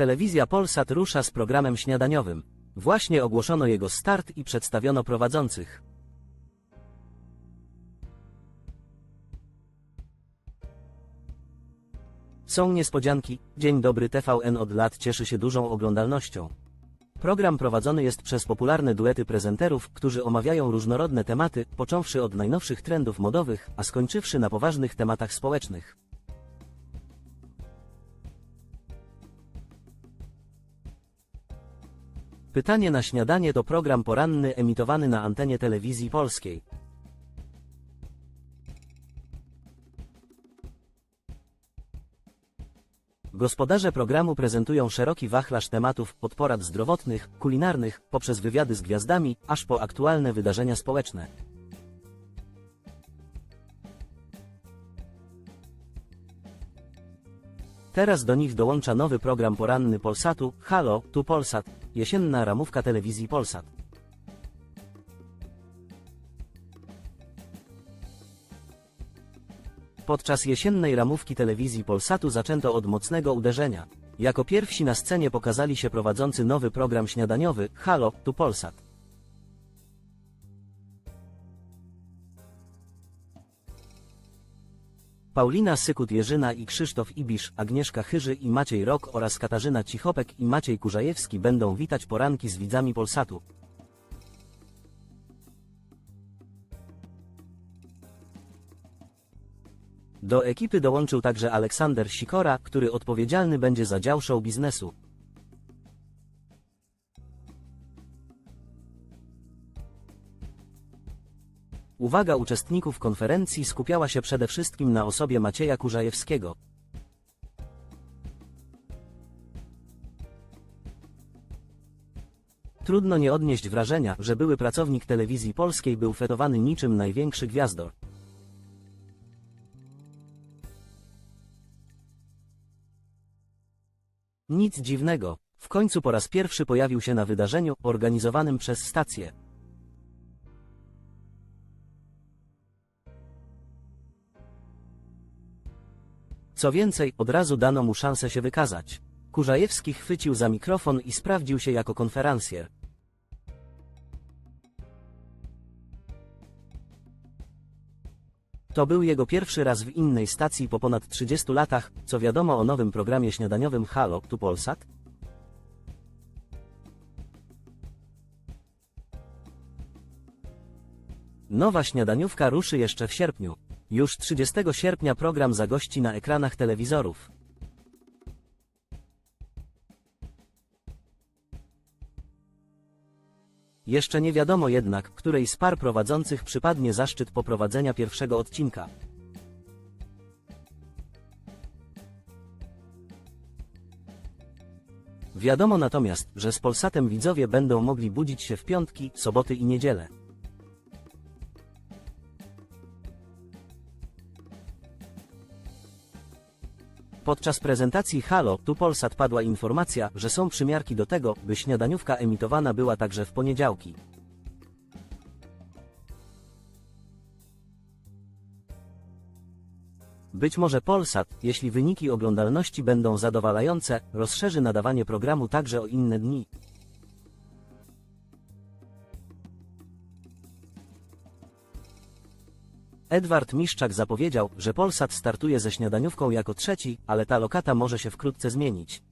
Telewizja Polsat rusza z programem śniadaniowym. Właśnie ogłoszono jego start i przedstawiono prowadzących. Są niespodzianki. Dzień dobry TVN od lat cieszy się dużą oglądalnością. Program prowadzony jest przez popularne duety prezenterów, którzy omawiają różnorodne tematy, począwszy od najnowszych trendów modowych, a skończywszy na poważnych tematach społecznych. Pytanie na śniadanie to program poranny emitowany na antenie telewizji polskiej. Gospodarze programu prezentują szeroki wachlarz tematów od porad zdrowotnych, kulinarnych, poprzez wywiady z gwiazdami, aż po aktualne wydarzenia społeczne. Teraz do nich dołącza nowy program poranny Polsatu, Halo, tu Polsat, jesienna ramówka telewizji Polsat. Podczas jesiennej ramówki telewizji Polsatu zaczęto od mocnego uderzenia. Jako pierwsi na scenie pokazali się prowadzący nowy program śniadaniowy, Halo, tu Polsat. Paulina Sykut-Jerzyna i Krzysztof Ibisz, Agnieszka Chyży i Maciej Rok oraz Katarzyna Cichopek i Maciej Kurzajewski będą witać poranki z widzami Polsatu. Do ekipy dołączył także Aleksander Sikora, który odpowiedzialny będzie za dział show biznesu. Uwaga uczestników konferencji skupiała się przede wszystkim na osobie Macieja Kurzajewskiego. Trudno nie odnieść wrażenia, że były pracownik telewizji polskiej był fetowany niczym największy gwiazdor. Nic dziwnego. W końcu po raz pierwszy pojawił się na wydarzeniu organizowanym przez stację. Co więcej, od razu dano mu szansę się wykazać. Kurzajewski chwycił za mikrofon i sprawdził się jako konferencjer. To był jego pierwszy raz w innej stacji po ponad 30 latach, co wiadomo o nowym programie śniadaniowym Halo, tu Polsat? Nowa śniadaniówka ruszy jeszcze w sierpniu. Już 30 sierpnia program zagości na ekranach telewizorów. Jeszcze nie wiadomo jednak, której z par prowadzących przypadnie zaszczyt poprowadzenia pierwszego odcinka. Wiadomo natomiast, że z Polsatem widzowie będą mogli budzić się w piątki, soboty i niedzielę. Podczas prezentacji Halo, tu Polsat padła informacja, że są przymiarki do tego, by śniadaniówka emitowana była także w poniedziałki. Być może Polsat, jeśli wyniki oglądalności będą zadowalające, rozszerzy nadawanie programu także o inne dni. Edward Miszczak zapowiedział, że Polsat startuje ze śniadaniówką jako trzeci, ale ta lokata może się wkrótce zmienić.